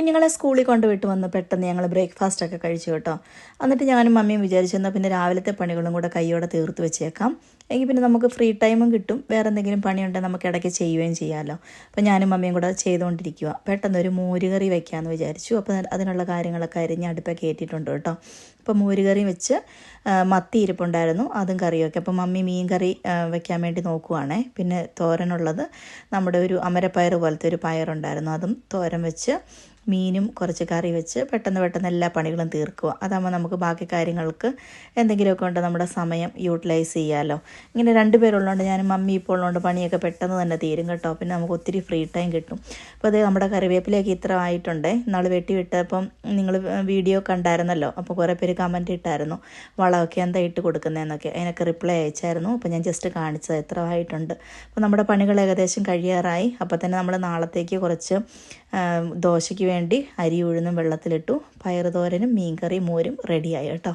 കുഞ്ഞുങ്ങളെ സ്കൂളിൽ കൊണ്ടുവിട്ട് വന്ന് പെട്ടെന്ന് ഞങ്ങൾ ബ്രേക്ക്ഫാസ്റ്റ് ഒക്കെ കഴിച്ചു കേട്ടോ. എന്നിട്ട് ഞാനും മമ്മിയും വിചാരിച്ചു എന്നാൽ പിന്നെ രാവിലത്തെ പണികളും കൂടെ കൈയോടെ തീർത്ത് വെച്ചേക്കാം. എങ്കിൽ പിന്നെ നമുക്ക് ഫ്രീ ടൈമും കിട്ടും. വേറെ എന്തെങ്കിലും പണിയുണ്ടെങ്കിൽ നമുക്ക് ഇടയ്ക്ക് ചെയ്യുകയും ചെയ്യാമല്ലോ അപ്പോൾ ഞാനും മമ്മിയും കൂടെ ചെയ്തുകൊണ്ടിരിക്കുക പെട്ടെന്നൊരു മോരുകറി വെക്കാമെന്ന് വിചാരിച്ചു. അപ്പോൾ അതിനുള്ള കാര്യങ്ങളൊക്കെ അരിഞ്ഞ് അടുപ്പ കയറ്റിയിട്ടുണ്ട് കേട്ടോ. അപ്പോൾ മോരുകറി വെച്ച് മത്തി ഇരിപ്പുണ്ടായിരുന്നു. അതും കറിയൊക്കെ. അപ്പോൾ മമ്മി മീൻ കറി വെക്കാൻ വേണ്ടി നോക്കുവാണേ. പിന്നെ തോരനുള്ളത് നമ്മുടെ ഒരു അമരപ്പയർ പോലത്തെ ഒരു പയറുണ്ടായിരുന്നു. അതും തോരൻ വെച്ച് മീനും കുറച്ച് കറി വെച്ച് പെട്ടെന്ന് പെട്ടെന്ന് എല്ലാ പണികളും തീർക്കുക അതാകുമ്പോൾ നമുക്ക് ബാക്കി കാര്യങ്ങൾക്ക് എന്തെങ്കിലുമൊക്കെ ഉണ്ട്. നമ്മുടെ സമയം യൂട്ടിലൈസ് ചെയ്യാമല്ലോ ഇങ്ങനെ രണ്ട് പേരുള്ളതുകൊണ്ട് ഞാൻ മമ്മി ഇപ്പോൾ ഉള്ളതുകൊണ്ട് പണിയൊക്കെ പെട്ടെന്ന് തന്നെ തീരും കേട്ടോ. പിന്നെ നമുക്ക് ഒത്തിരി ഫ്രീ ടൈം കിട്ടും. അപ്പോൾ അത് നമ്മുടെ കറിവേപ്പിലേക്ക് ഇത്ര ആയിട്ടുണ്ട്. നാൾ വെട്ടി വിട്ടപ്പം നിങ്ങൾ വീഡിയോ കണ്ടായിരുന്നല്ലോ. അപ്പോൾ കുറേ പേര് കമന്റ് ഇട്ടായിരുന്നു. വളമൊക്കെ എന്താ ഇട്ട് കൊടുക്കുന്നതെന്നൊക്കെ. അതിനൊക്കെ റിപ്ലൈ അയച്ചായിരുന്നു. അപ്പോൾ ഞാൻ ജസ്റ്റ് കാണിച്ചത്. എത്ര ആയിട്ടുണ്ട്. അപ്പോൾ നമ്മുടെ പണികൾ ഏകദേശം കഴിയാറായി. അപ്പോൾ തന്നെ നമ്മൾ നാളത്തേക്ക് കുറച്ച് ദോശയ്ക്ക് വേണ്ടി അരി ഉഴുന്നും വെള്ളത്തിലിട്ടു. പയറുതോരനും മീൻകറി മോരും റെഡിയായി കേട്ടോ.